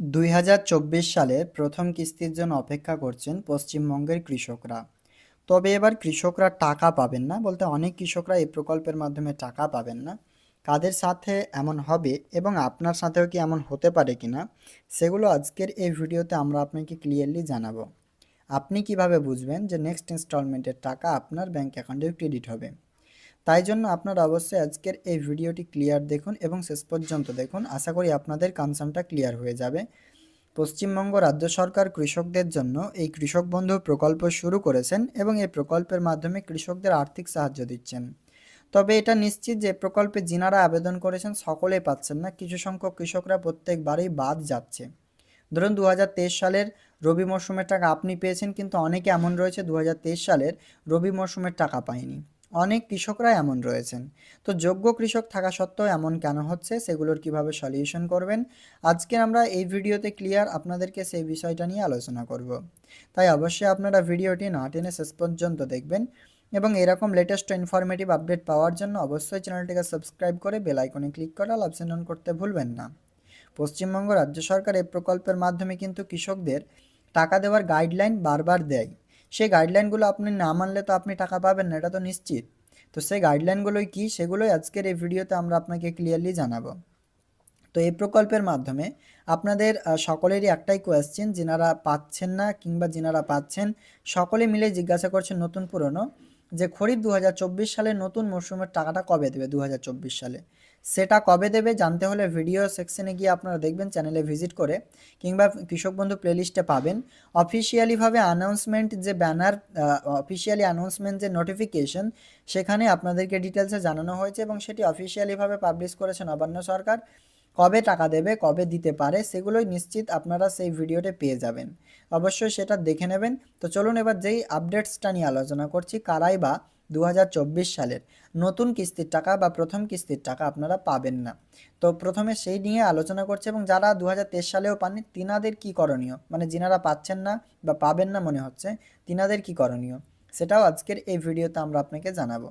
দুই হাজার চব্বিশ সালের প্রথম কিস্তির জন্য অপেক্ষা করছেন পশ্চিমবঙ্গের কৃষকরা। তবে এবার কৃষকরা টাকা পাবেন না বলতে অনেক কৃষকরা এই প্রকল্পের মাধ্যমে টাকা পাবেন না। কাদের সাথে এমন হবে এবং আপনার সাথেও কি এমন হতে পারে কিনা, সেগুলো আজকের এই ভিডিওতে আমরা আপনাকে ক্লিয়ারলি জানাব। আপনি কীভাবে বুঝবেন যে নেক্সট ইনস্টলমেন্টের টাকা আপনার ব্যাংক অ্যাকাউন্টে ক্রেডিট হবে? তাই জন্য আপনারা অবশ্যই আজকের এই ভিডিওটি ক্লিয়ার দেখুন এবং শেষ পর্যন্ত দেখুন। আশা করি আপনাদের কনসার্নটা ক্লিয়ার হয়ে যাবে। পশ্চিমবঙ্গ রাজ্য সরকার কৃষকদের জন্য এই কৃষক বন্ধু প্রকল্প শুরু করেছেন এবং এই প্রকল্পের মাধ্যমে কৃষকদের আর্থিক সাহায্য দিচ্ছেন। তবে এটা নিশ্চিত যে প্রকল্পে যিনারা আবেদন করেছেন সকলেই পাচ্ছেন না, কিছু সংখ্যক কৃষকরা প্রত্যেকবারই বাদ যাচ্ছে। ধরুন দু হাজার তেইশ সালের রবি মরশুমের টাকা আপনি পেয়েছেন, কিন্তু অনেকে এমন রয়েছে দু হাজার তেইশ সালের রবি মরশুমের টাকা পায়নি। অনেক কৃষকরা এমন রয়েছেন। তো যোগ্য কৃষক থাকা সত্ত্বেও এমন কেন হচ্ছে সেগুলোর কীভাবে সলিউশন করবেন? আজকে আমরা এই ভিডিওতে ক্লিয়ার আপনাদেরকে সেই বিষয়টা নিয়ে আলোচনা করব। তাই অবশ্যই আপনারা ভিডিওটি না টেনে শেষ পর্যন্ত দেখবেন এবং এরকম লেটেস্ট ইনফরমেটিভ আপডেট পাওয়ার জন্য অবশ্যই চ্যানেলটিকে সাবস্ক্রাইব করে বেল আইকনে ক্লিক করে অল অপশন অন করতে ভুলবেন না। পশ্চিমবঙ্গ রাজ্য সরকার এই প্রকল্পের মাধ্যমে কিন্তু কৃষকদের টাকা দেওয়ার গাইডলাইন বারবার দেয়। সেই গাইডলাইনগুলো আপনি না মানলে তো আপনি টাকা পাবেন না, এটা তো নিশ্চিত। তো সেই গাইডলাইনগুলোই কী, সেগুলোই আজকের এই ভিডিওতে আমরা আপনাকে ক্লিয়ারলি জানাব। তো এই প্রকল্পের মাধ্যমে আপনাদের সকলেরই একটাই কোয়েশ্চেন যিনারা পাচ্ছেন না কিংবা যিনারা পাচ্ছেন, সকলে মিলে জিজ্ঞাসা করছেন নতুন পুরনো, যে খরিফ দু সালে নতুন মরশুমের টাকাটা কবে দেবে দু হাজার চব্বিশ সালে? সেটা কবে দেবে জানতে হলে ভিডিও সেকশনে গিয়ে আপনারা দেখবেন চ্যানেলে ভিজিট করে কিংবা কৃষক বন্ধু প্লেলিস্টে পাবেন। অফিসিয়ালিভাবে অ্যানাউন্সমেন্ট যে ব্যানার অফিসিয়ালি অ্যানাউন্সমেন্ট যে নোটিফিকেশন সেখানে আপনাদেরকে ডিটেলসে জানানো হয়েছে এবং সেটি অফিসিয়ালিভাবে পাবলিশ করেছে নবান্ন সরকার। কবে টাকা দেবে, কবে দিতে পারে, সেগুলোই নিশ্চিত আপনারা সেই ভিডিওতে পেয়ে যাবেন। অবশ্যই সেটা দেখে নেবেন। তো চলুন এবার যেই আপডেটসটা নিয়ে আলোচনা করছি, কারাই বা দু হাজার চব্বিশ সালের নতুন কিস্তির টাকা বা প্রথম কিস্তির টাকা আপনারা পাবেন না। তো প্রথমে সেই নিয়ে আলোচনা করছে এবং যারা দু হাজার তেইশ সালেও পাননি, তিনাদের কি করণীয়? মানে যিনারা পাচ্ছেন না বা পাবেন না মনে হচ্ছে, তিনাদের কি করণীয়? সেটাও আজকের এই ভিডিওতে আমরা আপনাকে জানাব।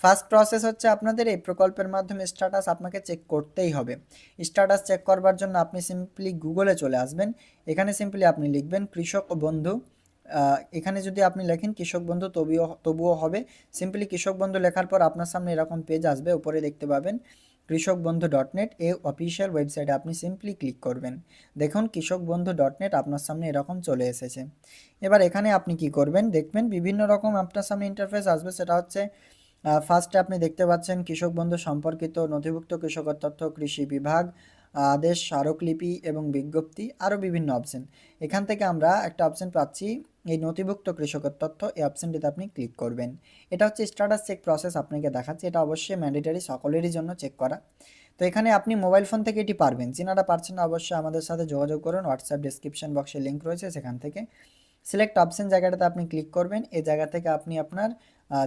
ফার্স্ট প্রসেস হচ্ছে আপনাদের এই প্রকল্পের মাধ্যমে স্ট্যাটাস আপনাকে চেক করতেই হবে। স্ট্যাটাস চেক করবার জন্য আপনি সিম্পলি গুগলে চলে আসবেন। এখানে সিম্পলি আপনি লিখবেন কৃষক বন্ধু। এখানে যদি আপনি লেখেন কৃষক বন্ধু, তবুও তবুও হবে। সিম্পলি কৃষক বন্ধু লেখার পর আপনার সামনে এরকম পেজ আসবে, উপরে দেখতে পাবেন কৃষক বন্ধু ডট নেট এই অফিসিয়াল ওয়েবসাইটে আপনি সিম্পলি ক্লিক করবেন। দেখুন কৃষক বন্ধু ডট নেট আপনার সামনে এরকম চলে এসেছে। এবার এখানে আপনি কি করবেন? দেখবেন বিভিন্ন রকম আপনার সামনে ইন্টারফেস আসবে, সেটা হচ্ছে ফার্স্টে আপনি দেখতে পাচ্ছেন কৃষক বন্ধু সম্পর্কিত নথিভুক্ত কৃষকের তথ্য, কৃষি বিভাগ, আদেশ, স্মারকলিপি এবং বিজ্ঞপ্তি, আরও বিভিন্ন অপশন এখান থেকে আমরা একটা অপশন পাচ্ছি এই নথিভুক্ত কৃষকের তথ্য এই অপশানটিতে আপনি ক্লিক করবেন। এটা হচ্ছে স্ট্যাটাস চেক প্রসেস আপনাকে দেখাচ্ছে। এটা অবশ্যই ম্যান্ডেটারি সকলেরই জন্য চেক করা। তো এখানে আপনি মোবাইল ফোন থেকে এটি পারবেন। যিনারা পারছেন না অবশ্যই আমাদের সাথে যোগাযোগ করুন। হোয়াটসঅ্যাপ ডিসক্রিপশন বক্সে লিঙ্ক রয়েছে সেখান থেকে। সিলেক্ট অপশান জায়গাটাতে আপনি ক্লিক করবেন। এই জায়গা থেকে আপনি আপনার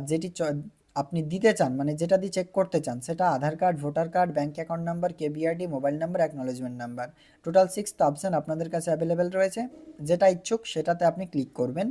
যেটি আপনি দিতে চান মানে যেটা দিয়ে চেক করতে চান, সেটা Aadhaar card, voter card bank account number KBRD mobile number acknowledgement number total six option আপনাদের কাছে অ্যাভেলেবেল রয়েছে। যেটা ইচ্ছুক, সেটাতে আপনি ক্লিক করবেন।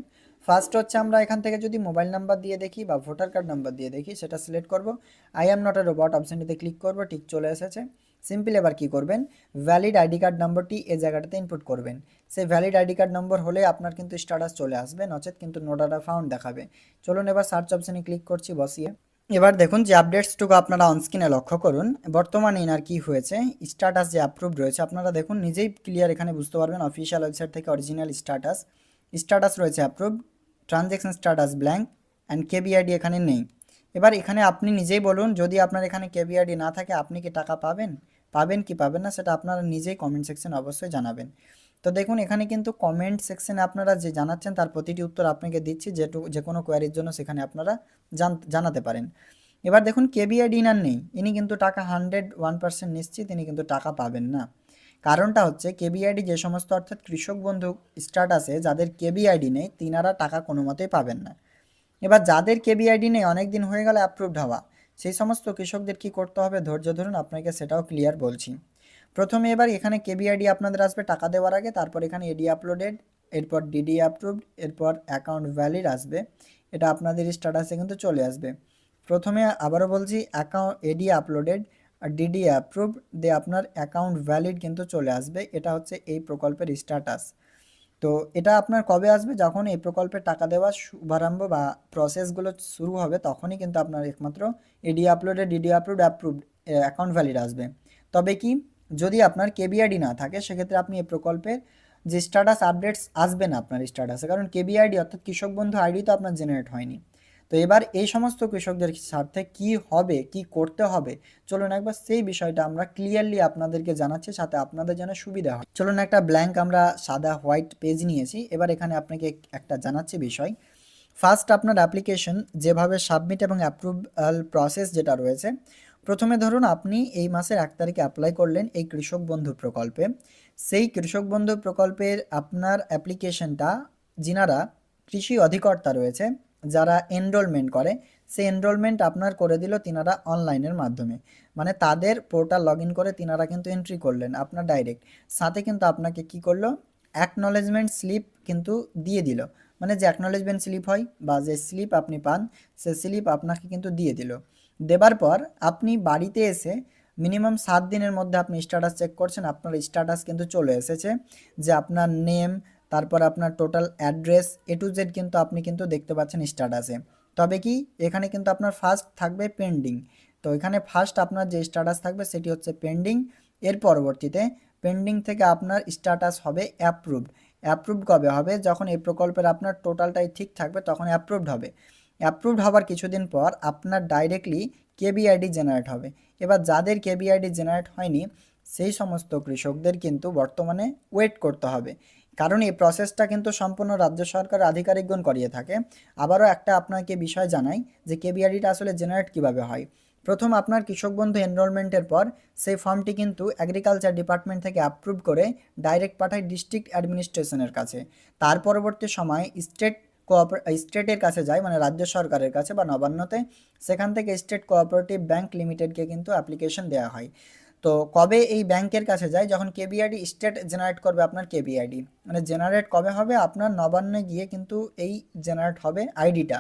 ফার্স্ট হচ্ছে আমরা এখান থেকে যদি মোবাইল নাম্বার দিয়ে দেখি বা ভোটার কার্ড নাম্বার দিয়ে দেখি, সেটা সিলেক্ট করব। I am not a robot অপশানটিতে click করব, ঠিক চলে এসেছে। সিম্পল এবার কি করবেন? ভ্যালিড আইডি কার্ড নম্বরটি এই জায়গাটাতে ইনপুট করবেন। সেই ভ্যালিড আইডি কার্ড নম্বর হলে আপনার কিন্তু স্ট্যাটাস চলে আসবে, নচেত কিন্তু নো ডাটা ফাউন্ড দেখাবে। চলুন এবার সার্চ অপশনে ক্লিক করছি, বসিয়ে। এবার দেখুন যে আপডেটসটুকু আপনারা অনস্ক্রিনে লক্ষ্য করুন। বর্তমানে এনার কি হয়েছে? স্ট্যাটাস যে অ্যাপ্রুভ রয়েছে, আপনারা দেখুন নিজেই ক্লিয়ার এখানে বুঝতে পারবেন অফিসিয়াল ওয়েবসাইট থেকে অরিজিনাল স্ট্যাটাস স্ট্যাটাস রয়েছে approve transaction status blank and KBID এখানে নেই। এবার এখানে আপনি নিজেই বলুন, যদি আপনার এখানে কেবিআইডি না থাকে, আপনি কি টাকা পাবেন? পাবেন কি পাবেন না, সেটা আপনারা নিজেই কমেন্ট সেকশনে অবশ্যই জানাবেন। তো দেখুন, এখানে কিন্তু কমেন্ট সেকশনে আপনারা যে জানাচ্ছেন, তার প্রতিটি উত্তর আপনাকে দিচ্ছি যেটু যে কোনো কোয়ারির জন্য সেখানে আপনারা জান জানাতে পারেন। এবার দেখুন কেবিআইডি ইনার নেই। ইনি কিন্তু টাকা হান্ড্রেড ওয়ান পার্সেন্ট নিশ্চিত, ইনি কিন্তু টাকা পাবেন না। কারণটা হচ্ছে কেবিআইডি যে সমস্ত অর্থাৎ কৃষক বন্ধু স্টার্ট আছে যাদের কেবিআইডি নেই, তিনারা টাকা কোনো মতেই পাবেন না। এবার যাদের কেবিআইডি নেই অনেক দিন হয়ে গেল অ্যাপ্রুভড হওয়া। সেই সমস্ত কৃষকদের কি করতে হবে? ধৈর্য ধরুন, আপনাকে সেটাও ক্লিয়ার বলছি। প্রথমে এবার এখানে কেবিআইডি আপনাদের আসবে টাকা দেওয়ার আগে, তারপর এখানে এডি আপলোডেড এরপর ডিডি অ্যাপ্রুভড এরপর অ্যাকাউন্ট ভ্যালিড আসবে। এটা আপনাদের স্ট্যাটাসে কিন্তু চলে আসবে। প্রথমে আবারও বলছি অ্যাকাউন্ট এডি আপলোডেড আর ডিডি অ্যাপ্রুভ দিয়ে আপনার অ্যাকাউন্ট ভ্যালিড কিন্তু চলে আসবে। এটা হচ্ছে এই প্রকল্পের স্ট্যাটাস তো এটা আপনার কবে আসবে? যখন এই প্রকল্পে টাকা দেওয়ার শুভারম্ভ বা প্রসেসগুলো শুরু হবে, তখনই কিন্তু আপনার একমাত্র AD আপলোডে DD upload approved account valid আসবে। তবে কি, যদি আপনার কেবিআইডি না থাকে, সেক্ষেত্রে আপনি এই প্রকল্পের যে স্ট্যাটাস আপডেটস আসবে না আপনার স্ট্যাটাসে কারণ কেবিআইডি অর্থাৎ কৃষক বন্ধু আইডি তো আপনার জেনারেট হয়নি। তো এবার এই সমস্ত কৃষকদের স্বার্থে কি হবে, কি করতে হবে, চলুন একবার সেই বিষয়টা আমরা ক্লিয়ারলি আপনাদেরকে জানাচ্ছি, সাথে আপনাদের যেন সুবিধা হয়। চলুন একটা ব্ল্যাঙ্ক আমরা সাদা হোয়াইট পেজ নিয়েছি, এবার এখানে আপনাকে একটা জানাচ্ছি বিষয়। ফার্স্ট আপনার অ্যাপ্লিকেশন যেভাবে সাবমিট এবং অ্যাপ্রুভাল প্রসেস যেটা রয়েছে, প্রথমে ধরুন আপনি এই মাসের এক তারিখে অ্যাপ্লাই করলেন এই কৃষক বন্ধু প্রকল্পে। সেই কৃষক বন্ধু প্রকল্পের আপনার অ্যাপ্লিকেশনটা যিনারা কৃষি অধিকর্তা রয়েছে যারা এনরোলমেন্ট করে, সেই এনরোলমেন্ট আপনার করে দিল তিনারা অনলাইনের মাধ্যমে। মানে তাদের পোর্টাল লগ করে তিনারা কিন্তু এন্ট্রি করলেন আপনার ডাইরেক্ট সাথে কিন্তু আপনাকে কি করল? অ্যাকনলেজমেন্ট স্লিপ কিন্তু দিয়ে দিল। মানে যে অ্যাকনলেজমেন্ট স্লিপ হয় বা যে স্লিপ আপনি পান, সে স্লিপ আপনাকে কিন্তু দিয়ে দিল। দেবার পর আপনি বাড়িতে এসে মিনিমাম সাত দিনের মধ্যে আপনি স্ট্যাটাস চেক করছেন, আপনার স্ট্যাটাস কিন্তু চলে এসেছে যে আপনার নেম তারপর আপনার total address A to Z কিন্তু আপনি কিন্তু দেখতে পাচ্ছেন স্ট্যাটাসে তবে কি, এখানে কিন্তু আপনার ফার্স্ট থাকবে পেন্ডিং তো এখানে ফার্স্ট আপনার যে স্ট্যাটাস থাকবে সেটি হচ্ছে পেন্ডিং এর পরবর্তীতে পেন্ডিং থেকে আপনার স্ট্যাটাস হবে অ্যাপ্রুভড অ্যাপ্রুভড কবে হবে? যখন এই প্রকল্পের আপনার টোটালটাই ঠিক থাকবে, তখন অ্যাপ্রুভড হবে। অ্যাপ্রুভড হওয়ার কিছুদিন পর আপনার ডাইরেক্টলি কেবিআইডি জেনারেট হবে। এবার যাদের কেবিআইডি জেনারেট হয়নি, সেই সমস্ত কৃষকদের কিন্তু বর্তমানে ওয়েট করতে হবে। কারণ এই প্রসেসটা কিন্তু সম্পূর্ণ রাজ্য সরকার আধিকারিকগণ করিয়ে থাকে। আবারও একটা আপনাকে বিষয় জানাই যে কেবিআরডিটা আসলে জেনারেট কীভাবে হয়। প্রথম আপনার কৃষক বন্ধু এনরোলমেন্টের পর সেই ফর্মটি কিন্তু এগ্রিকালচার ডিপার্টমেন্ট থেকে অ্যাপ্রুভ করে ডাইরেক্ট পাঠায় ডিস্ট্রিক্ট অ্যাডমিনিস্ট্রেশনের কাছে। তার পরবর্তী সময় স্টেট কোঅপার স্টেটের কাছে যায় মানে রাজ্য সরকারের কাছে বা নবান্নতে। সেখান থেকে স্টেট কোঅপারেটিভ ব্যাংক লিমিটেডকে কিন্তু অ্যাপ্লিকেশন দেওয়া হয়। তো কবে এই ব্যাংকের কাছে যায় যখন কেবিআইডি স্টেট জেনারেট করবে আপনার কেবিআইডি মানে জেনারেট কবে হবে? আপনার নবান্নে গিয়ে কিন্তু এই জেনারেট হবে আইডিটা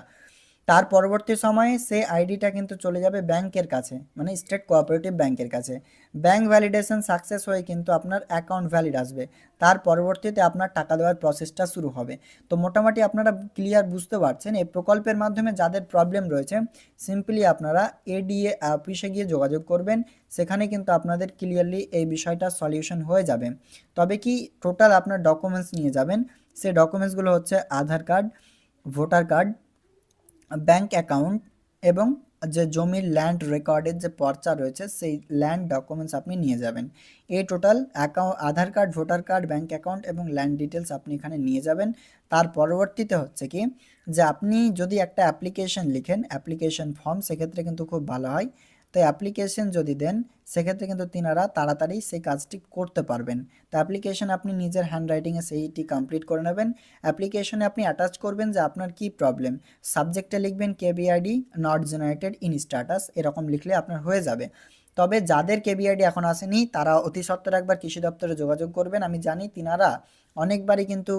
তার পরবর্তী সময়ে সে আইডিটা কিন্তু চলে যাবে ব্যাংকের কাছে মানে স্টেট কোঅপারেটিভ ব্যাংকের কাছে। ব্যাংক ভ্যালিডেশন সাকসেস হয়ে কিন্তু আপনার অ্যাকাউন্ট ভ্যালিড আসবে। তার পরবর্তীতে আপনার টাকা দেওয়ার প্রসেসটা শুরু হবে। তো মোটামুটি আপনারা ক্লিয়ার বুঝতে পারছেন, এই প্রকল্পের মাধ্যমে যাদের প্রবলেম রয়েছে সিম্পলি আপনারা এডিএ অফিসে গিয়ে যোগাযোগ করবেন, সেখানে কিন্তু আপনাদের ক্লিয়ারলি এই বিষয়টা সলিউশন হয়ে যাবে। তবে কি টোটাল আপনার ডকুমেন্টস নিয়ে যাবেন সেই ডকুমেন্টসগুলো হচ্ছে Aadhaar card voter card bank account এবং যে জমির ল্যান্ড রেকর্ডের যে পর্চা রয়েছে, সেই ল্যান্ড ডকুমেন্টস আপনি নিয়ে যাবেন। এই total account Aadhaar card, voter card, bank account এবং ল্যান্ড ডিটেলস আপনি এখানে নিয়ে যাবেন। তার পরবর্তীতে হচ্ছে কি, যে আপনি যদি একটা অ্যাপ্লিকেশন লিখেন, অ্যাপ্লিকেশন ফর্ম, সেক্ষেত্রে কিন্তু খুব ভালো হয়। তো অ্যাপ্লিকেশন যদি দেন, সেক্ষেত্রে কিন্তু তিনারা তাড়াতাড়ি সেই কাজটি করতে পারবেন। তো অ্যাপ্লিকেশন আপনি নিজের হ্যান্ডরাইটিংয়ে সেইটি কমপ্লিট করে নেবেন। অ্যাপ্লিকেশনে আপনি অ্যাটাচ করবেন যে আপনার কি প্রবলেম সাবজেক্টে লিখবেন KBID not generated in status এরকম লিখলে আপনার হয়ে যাবে। তবে যাদের কেবিআইডি এখন আসেনি তারা অতি সত্বর একবার কৃষি দপ্তরে যোগাযোগ করবেন। আমি জানি তিনারা অনেকবারই কিন্তু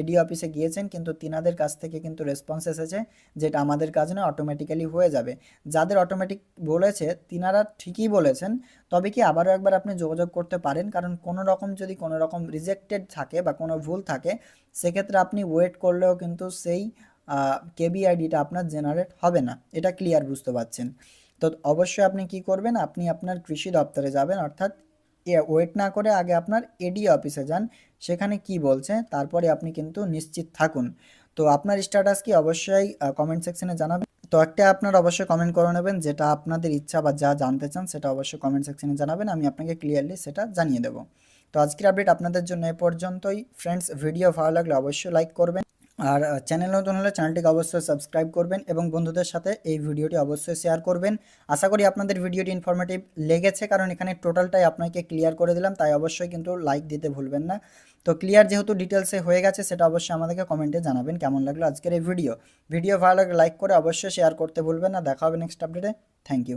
এডি অফিসে গিয়েছেন, কিন্তু তিনাদের কাছ থেকে কিন্তু রেসপন্স এসেছে যেটা আমাদের কাজ না অটোমেটিক্যালি হয়ে যাবে। যাদের অটোমেটিক বলেছে, তিনারা ঠিকই বলেছেন। তবে কি আবারও একবার আপনি যোগাযোগ করতে পারেন? কারণ কোনো রকম যদি কোনো রকম রিজেক্টেড থাকে বা কোনো ভুল থাকে, সেক্ষেত্রে আপনি ওয়েট করলেও কিন্তু সেই কেবিআইডিটা আপনার জেনারেট হবে না। এটা ক্লিয়ার বুঝতে পারছেন। তো অবশ্যই আপনি কি করবেন? আপনি আপনার কৃষি দপ্তরে যাবেন, অর্থাৎ এ ওয়েট না করে আগে আপনার এডি অফিসে যান। সেখানে কি বলছে? তারপরে আপনি কিন্তু নিশ্চিত থাকুন। তো আপনার স্ট্যাটাস কি অবশ্যই কমেন্ট সেকশনে জানাবেন। তো একটা আপনার অবশ্যই কমেন্ট করে নেবেন, যেটা আপনাদের ইচ্ছা বা যা জানতে চান, সেটা অবশ্যই কমেন্ট সেকশনে জানাবেন। আমি আপনাকে ক্লিয়ারলি সেটা জানিয়ে দেবো। তো আজকের আপডেট আপনাদের জন্য এ পর্যন্তই। ফ্রেন্ডস ভিডিও ভালো লাগলে অবশ্যই লাইক করবেন। আর চ্যানেল নতুন হলে চ্যানেলটিকে অবশ্যই সাবস্ক্রাইব করবেন এবং বন্ধুদের সাথে এই ভিডিওটি অবশ্যই শেয়ার করবেন। আশা করি আপনাদের ভিডিওটি ইনফরমেটিভ লেগেছে, কারণ এখানে টোটালটাই আপনাকে ক্লিয়ার করে দিলাম, তাই অবশ্যই কিন্তু লাইক দিতে ভুলবেন না। তো ক্লিয়ার যেহেতু ডিটেলসে হয়ে গেছে, সেটা অবশ্যই আমাদেরকে কমেন্টে জানাবেন কেমন লাগল আজকের এই ভিডিও ভিডিও ভালো লাগলে লাইক করে অবশ্যই শেয়ার করতে ভুলবেন না, দেখা হবে নেক্সট আপডেটে থ্যাংক ইউ